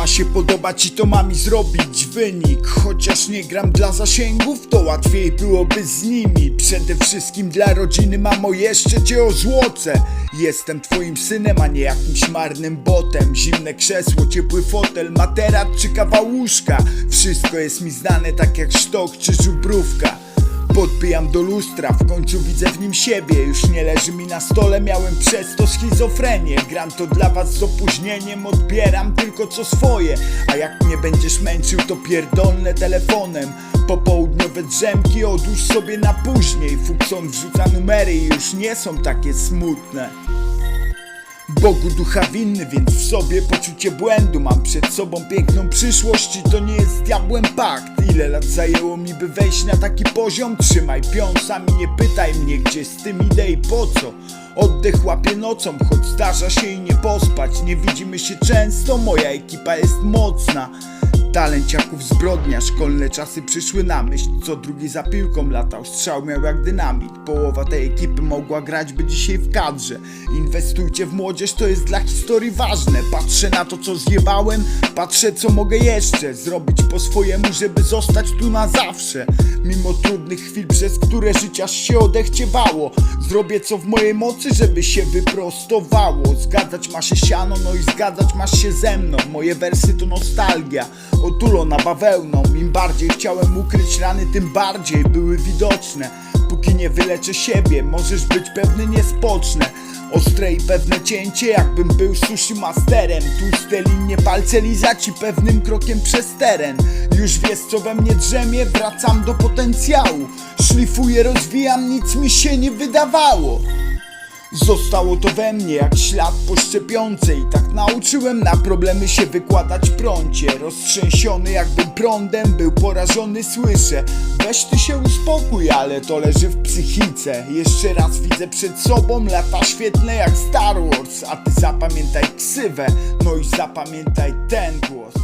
Ma się podobać i to ma mi zrobić wynik. Chociaż nie gram dla zasięgów, to łatwiej byłoby z nimi. Przede wszystkim dla rodziny, mamo, jeszcze cię ozłocę Jestem twoim synem, a nie jakimś marnym botem. Zimne krzesło, ciepły fotel, materac czy kawał łóżka Wszystko jest mi znane tak jak sztok czy żubrówka Podbijam do lustra, w końcu widzę w nim siebie. Już nie leży mi na stole, miałem przez to schizofrenię. Gram to dla was z opóźnieniem, odbieram tylko co swoje. A jak mnie będziesz męczył, to pierdolnę telefonem. Popołudniowe drzemki odłóż sobie na później. Fukson wrzuca numery i już nie są takie smutne Bogu ducha winny, więc w sobie poczucie błędu Mam przed sobą piękną przyszłość i to nie jest diabłem pakt. Ile lat zajęło mi by wejść na taki poziom? Trzymaj pion, sami nie pytaj mnie gdzie z tym idę i po co? Oddech łapię nocą, choć zdarza się i nie pospać. Nie widzimy się często, moja ekipa jest mocna Talenciaków zbrodnia, szkolne czasy przyszły na myśl. Co drugi za piłką latał, strzał miał jak dynamit. Połowa tej ekipy mogła grać by dzisiaj w kadrze. Inwestujcie w młodzież, to jest dla historii ważne. Patrzę na to co zjebałem, patrzę co mogę jeszcze Zrobić po swojemu, żeby zostać tu na zawsze. Mimo trudnych chwil, przez które życia się odechciewało Zrobię co w mojej mocy, żeby się wyprostowało. Zgadzać ma się siano, no i zgadzać masz się ze mną. Moje wersy to nostalgia, otulona bawełną. Im bardziej chciałem ukryć rany, tym bardziej były widoczne. Póki nie wyleczę siebie, możesz być pewny nie spocznę Ostre i pewne cięcie, jakbym był sushi masterem. Tłuste linie, palce lizać i pewnym krokiem przez teren. Już wiesz co we mnie drzemie, wracam do potencjału. Szlifuję, rozwijam, nic mi się nie wydawało Zostało to we mnie jak ślad po szczepionce I tak nauczyłem na problemy się wykładać prącie Roztrzęsiony jakbym prądem był porażony słyszę. Weź ty się uspokój, ale to leży w psychice. Jeszcze raz widzę przed sobą lata świetlne jak Star Wars. A ty zapamiętaj ksywę, no i zapamiętaj ten głos